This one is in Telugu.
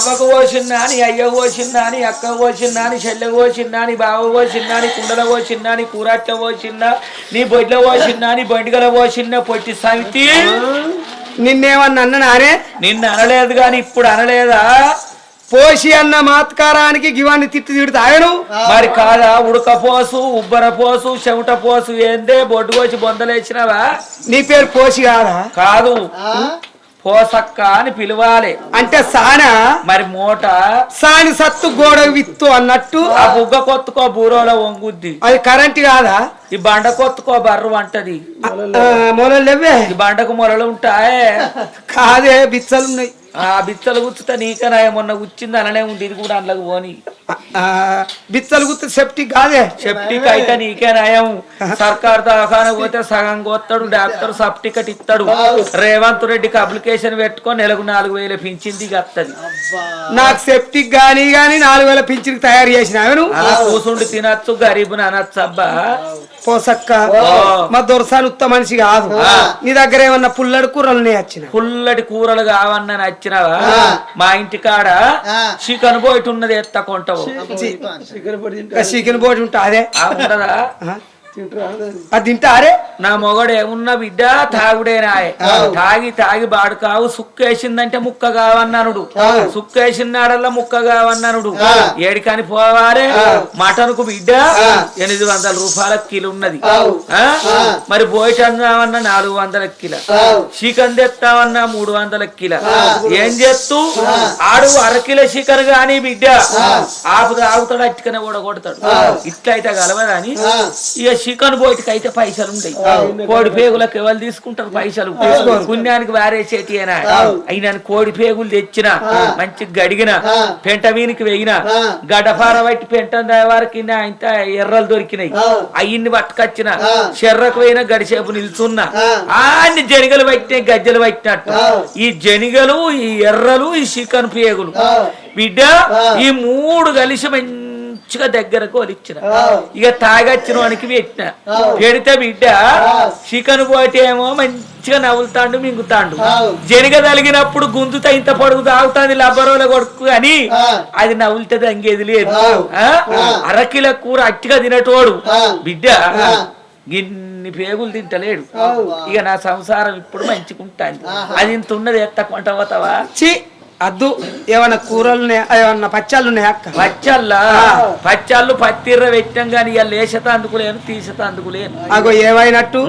అవ్వకు పోసిందా అని అయ్య పోసిందా అని అక్క పోసిందా అని చెల్లె పోసిందా అని బావ పోసిందా అని కుండల పోసిందా అని కూరట్ల పోసిందా నీ బొడ్ల పోసిందా అని బండిగల పోసిందా పొట్టి సమితి నిన్నేమన్నా అన్ననానే నిన్ను అనలేదు గాని ఇప్పుడు అనలేదా? పోసి అన్న మాత్కారానికి గివాన్ని తిట్టి తిడుతా ఆయను? మరి కాదా? ఉడకపోసు ఉబ్బర పోసు చెమట పోసు ఏందే? బొడ్డు కోసి బొందలేసినవా నీ పేరు పోసి కాదా? కాదు. పోసక్క అని పిలవాలి. అంటే సానా? మరి మూట సాని సత్తు గోడ విత్తు అన్నట్టు? ఆ బుగ్గ కొత్తుకో బూరోలో వంగుద్ది. అది కరెంట్ కాదా? ఈ బండ కొత్తుకో బర్రు అంటది. ఆ, మొలలు లేవే? ఈ బండకు మొలలు ఉంటాయే. కాదే బిచ్చలు ఉన్నాయి. ఆ బిచ్చలు గుచ్చుతా నీకనా మొన్న గుచ్చింది అననే ఉంది ఇది కూడా అందులోకి పోని. గుర్తు సెప్టిక్ కాదే. సెప్టిక్ అయితే నీకే నయం సర్కార్ దవాఖాన పోతే సగం కొత్తాడు డాక్టర్ సబ్ టికెట్ ఇస్తాడు రేవంత్ రెడ్డికి అప్లికేషన్ పెట్టుకొని నెలకు నాలుగు వేలు పింఛింది వస్తుంది నాకు సెప్టిక్ గాని గాని నాలుగు వేల పింఛన్కి తయారు చేసిన కూసుండి తినచ్చు గరీబుని అనొచ్చు అబ్బా. పోసక్క మా దొరసాని ఉత్త మనిషి కాదు. నీ దగ్గర ఏమన్నా పుల్లడు కూరలు వచ్చిన పుల్లటి కూరలు కావన్న నచ్చినవా? మా ఇంటి కాడ చికెన్ బోయిట్ ఉన్నది ఎత్త కొంటావు. చికెన్ బోటి ఉంటా అదే అది. తింటారే? నా మొగడు ఏమున్నా బిడ్డ? తాగుడేనాయే తాగి. తాగి బాడు కావు సుక్కేసిందంటే ముక్క కావన్నానుడు. సుక్కేసినాడల్లా ముక్క కావన్నానుడు. ఏడికని పోవారే? మటన్కు బిడ్డ? ఎనిమిది వందల రూపాయల కిలో ఉన్నది ఆ? మరి పోయిటందామన్నా నాలుగు వందల కిల. చికెన్ తెస్తామన్నా మూడు వందల కిల. ఏం చేస్తూ ఆడు అరకిల చికెన్ గాని బిడ్డ. ఆపు తాగుతాడు అట్టుకనే ఓడగొడతాడు. ఇట్లయితే గలవదని ఇక చికెన్ బోటికి అయితే పైసలు ఉంటాయి కోడి పేగులకు ఎవరు తీసుకుంటారు పైసలు? పుణ్యానికి వారేసేటి అయినా. అయినా కోడి పేగులు తెచ్చిన మంచి గడిగిన పెంట వీనికి వెయిన గడపార బట్టి పెంట వారికి ఇంత ఎర్రలు దొరికినాయి. అయ్యిన్ని పట్టుకొచ్చిన చెర్రకు పోయిన గడిసేపు నిల్చున్నా. అన్ని జనిగలు పట్టినాయి గజ్జలు పట్టినట్టు. ఈ జనిగలు ఈ ఎర్రలు ఈ చికెన్ పేగులు. బిడ్డ ఈ మూడు కలిసి మంచిగా దగ్గరకు ఒలిచ్చిన ఇక తాగొచ్చిన వానికి పెట్టిన. పెడితే బిడ్డ చికెన్ పోటేమో మంచిగా నవ్వులుతాండు మింగుతాండు. జనిగ తలిగినప్పుడు గుంజుతా ఇంత పొడుగు తాగుతాంది లబ్బరోల కొడుకు అని అది నవ్వులుతుంది అంగేది లేదు? అరకిల కూర అట్టిగా తినటోడు. బిడ్డ గిన్ని పేగులు తింటలేడు. ఇక నా సంసారం ఇప్పుడు మంచిగుంటాంది. అది ఇంత ఉన్నది ఎత్త చి అద్దు ఏమన్నా కూరలు ఏమన్నా పచ్చాలు ఉన్నాయా అక్క? పచ్చళ్ళ? పచ్చళ్ళు పత్తిర్ర పెట్టాం కానీ ఇక లేచత అందుకులేను తీసత అందుకులేను. అగో ఏమైనట్టు